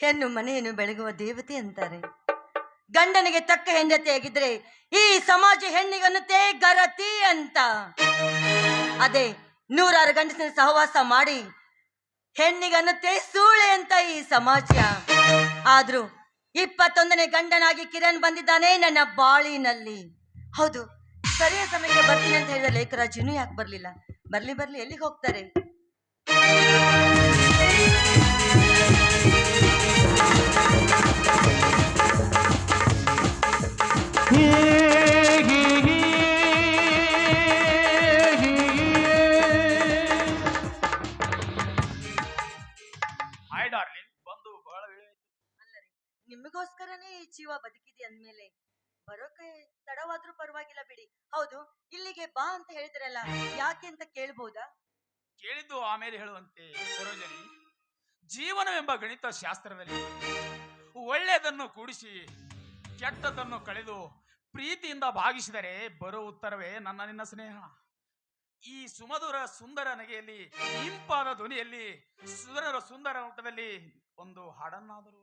ಹೆಣ್ಣು ಮನೆಯನ್ನು ಬೆಳಗುವ ದೇವತೆ ಅಂತಾರೆ. ಗಂಡನಿಗೆ ತಕ್ಕ ಹೆಂಡತಿಯಾಗಿದ್ರೆ ಈ ಸಮಾಜ ಹೆಣ್ಣಿಗನ್ನುತ್ತೆ ಗರತಿ ಅಂತ. ಅದೇ ನೂರಾರು ಗಂಡಸಿನ ಸಹವಾಸ ಮಾಡಿ ಹೆಣ್ಣಿಗನ್ನುತ್ತೆ ಸೂಳೆ ಅಂತ ಈ ಸಮಾಜ. ಆದ್ರೂ ಇಪ್ಪತ್ತೊಂದನೇ ಗಂಡನಾಗಿ ಕಿರಣ್ ಬಂದಿದ್ದಾನೆ ನನ್ನ ಬಾಳಿನಲ್ಲಿ. ಹೌದು, ಸರಿಯ ಸಮಯಕ್ಕೆ ಬರ್ತೀನಿ ಅಂತ ಹೇಳಿದ ಲೇಖರಾಜಿನೂ ಯಾಕೆ ಬರ್ಲಿಲ್ಲ? ಬರ್ಲಿ ಬರ್ಲಿ, ಎಲ್ಲಿಗೆ ಹೋಗ್ತಾರೆ? ನಿಮಗೋಸ್ಕರನೇ ಈ ಜೀವ ಬದುಕಿದೆ ಅಂದ್ಮೇಲೆ ಬರೋಕೆ ತಡವಾದ್ರೂ ಪರವಾಗಿಲ್ಲ ಬಿಡಿ. ಹೌದು, ಇಲ್ಲಿಗೆ ಬಾ ಅಂತ ಹೇಳಿದ್ರಲ್ಲ, ಯಾಕೆ ಅಂತ ಕೇಳ್ಬೋದಾ? ಕೇಳಿದ್ದು ಆಮೇಲೆ ಹೇಳುವಂತೆ ಸರೋಜನಿ ಜೀವನವೆಂಬ ಗಣಿತ ಶಾಸ್ತ್ರದಲ್ಲಿ ಒಳ್ಳೆಯದನ್ನು ಕೂಡಿಸಿ ಕೆಟ್ಟದನ್ನು ಕಳೆದು ಪ್ರೀತಿಯಿಂದ ಭಾಗಿಸಿದರೆ ಬರೋ ಉತ್ತರವೇ ನನ್ನ ನಿನ್ನ ಸ್ನೇಹ. ಈ ಸುಮಧುರ ಸುಂದರ ನಗೆಯಲ್ಲಿ, ಇಂಪಾದ ಧ್ವನಿಯಲ್ಲಿ ಸುಂದರ ಸುಂದರ ಊಟದಲ್ಲಿ ಒಂದು ಹಾಡನ್ನಾದರೂ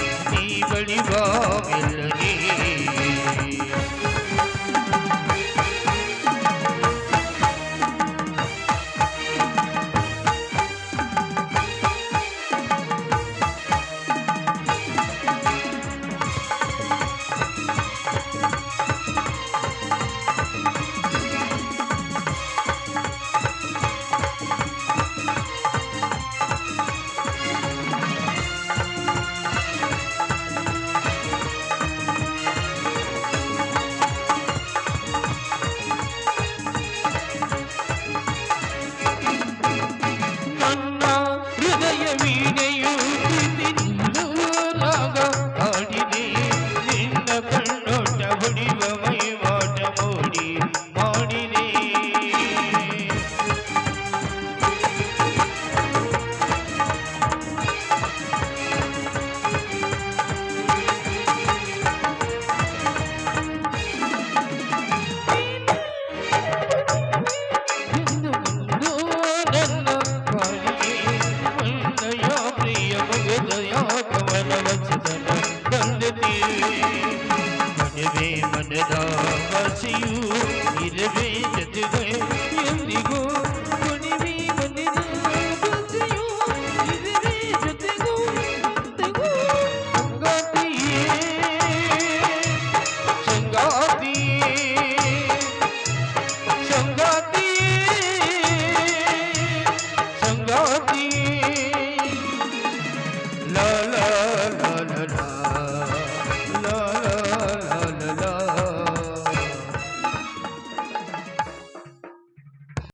Thank you.